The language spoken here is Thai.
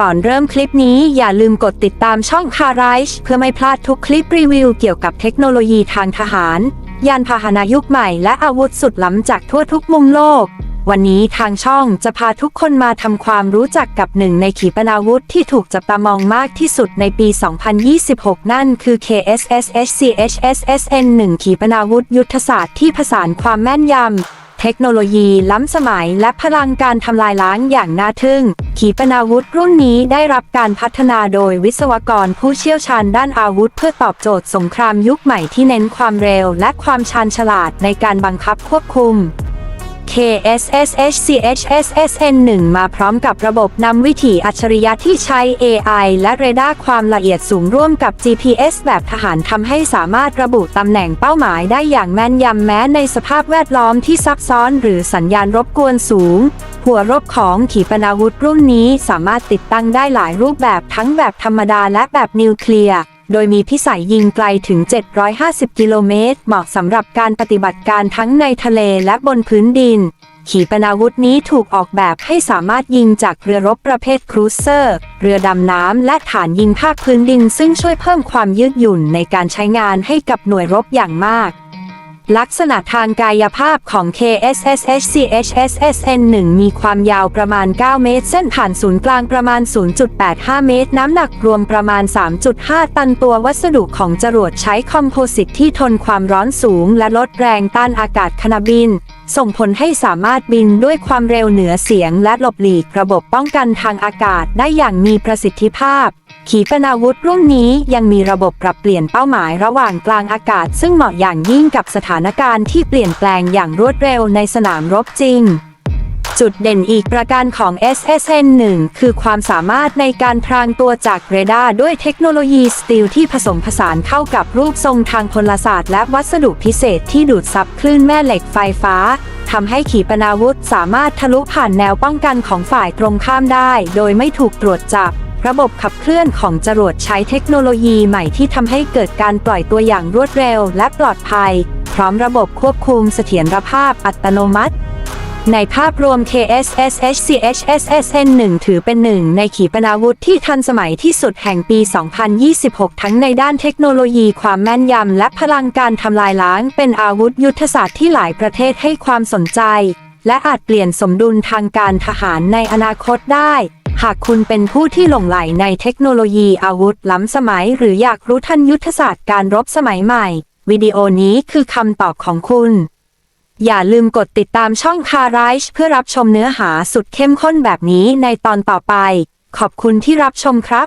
ก่อนเริ่มคลิปนี้อย่าลืมกดติดตามช่องคาไรชเพื่อไม่พลาดทุกคลิปรีวิวเกี่ยวกับเทคโนโลยีทางทหาร ยานพาหนะยุคใหม่และอาวุธสุดล้ำจากทั่วทุกมุมโลก วันนี้ทางช่องจะพาทุกคนมาทำความรู้จักกับหนึ่งในขีปนาวุธที่ถูกจับตามองมากที่สุดในปี 2026 นั่นคือ KSSHCHSSN 1ขีปนาวุธยุทธศาสตร์ที่ผสานความแม่นยำเทคโนโลยีล้ำสมัยและพลังการทำลายล้างอย่างน่าทึ่ง ขีปนาวุธรุ่นนี้ได้รับการพัฒนาโดยวิศวกรผู้เชี่ยวชาญด้านอาวุธ เพื่อตอบโจทย์สงครามยุคใหม่ที่เน้นความเร็วและความชาญฉลาดในการบังคับควบคุม KSSHCHSSN 1 มาพร้อมกับระบบนำวิถีอัจฉริยะที่ใช้ AI และเรดาร์ความละเอียดสูงร่วมกับ GPS แบบทหารทำให้สามารถระบุตำแหน่งเป้าหมายได้อย่างแม่นยำแม้ในสภาพแวดล้อมที่ซับซ้อนหรือสัญญาณรบกวนสูง หัวรบของขีปนาวุธรุ่นนี้สามารถติดตั้งได้หลายรูปแบบทั้งแบบธรรมดาและแบบนิวเคลียร์ โดยมีพิสัยยิงไกลถึง 750 กิโลเมตร เหมาะสำหรับการปฏิบัติการทั้งในทะเลและบนพื้นดิน ขีปนาวุธนี้ถูกออกแบบให้สามารถยิงจากเรือรบประเภทครูเซอร์ เรือดำน้ำและฐานยิงภาคพื้นดิน ซึ่งช่วยเพิ่มความยืดหยุ่นในการใช้งานให้กับหน่วยรบอย่างมาก ลักษณะทางกายภาพของ KSSHCHSSN 1 มีความยาวประมาณ 9 เมตร เส้นผ่านศูนย์กลางประมาณ 0.85 เมตร น้ำหนักรวมประมาณ 3.5 ตันตัววัสดุของจรวดใช้คอมโพสิตที่ทนความร้อนสูงและลดแรงต้านอากาศขณะบินส่งผลให้สามารถบินด้วยความเร็วเหนือเสียงและหลบหลีกระบบป้องกันทางอากาศได้อย่างมีประสิทธิภาพ ขีปนาวุธรุ่นนี้ยังมีระบบปรับเปลี่ยนเป้าหมายระหว่างกลางอากาศ ซึ่งเหมาะอย่างยิ่งกับสถานการณ์ที่เปลี่ยนแปลงอย่างรวดเร็วในสนามรบจริง จุดเด่นอีกประการของ SSN 1 คือความสามารถในการพรางตัวจากเรดาร์ด้วยเทคโนโลยีสตีลที่ผสมผสานเข้ากับรูปทรงทางพลศาสตร์และวัสดุพิเศษที่ดูดซับคลื่นแม่เหล็กไฟฟ้าทำให้ขีปนาวุธสามารถทะลุผ่านแนวป้องกันของฝ่ายตรงข้ามได้ โดยไม่ถูกตรวจจับ ระบบขับเคลื่อนของจรวดใช้เทคโนโลยีใหม่ที่ทำให้เกิดการปล่อยตัวอย่างรวดเร็วและปลอดภัย พร้อมระบบควบคุมเสถียรภาพอัตโนมัติ ในภาพรวม KSSHCHSSN 1 ถือเป็นหนึ่งในขีปนาวุธที่ทันสมัยที่สุดแห่งปี 2026 ทั้งในด้านเทคโนโลยีความแม่นยำและพลังการทำลายล้าง เป็นอาวุธยุทธศาสตร์ที่หลายประเทศให้ความสนใจ และอาจเปลี่ยนสมดุลทางการทหารในอนาคตได้ หากคุณเป็นผู้ที่หลงไหลในเทคโนโลยีอาวุธล้ำสมัย หรืออยากรู้ทันยุทธศาสตร์การรบสมัยใหม่ วิดีโอนี้คือคำตอบของคุณ อย่าลืมกดติดตามช่องคาไรชเพื่อรับชมเนื้อหาสุดเข้มข้นแบบนี้ในตอนต่อไป ขอบคุณที่รับชมครับ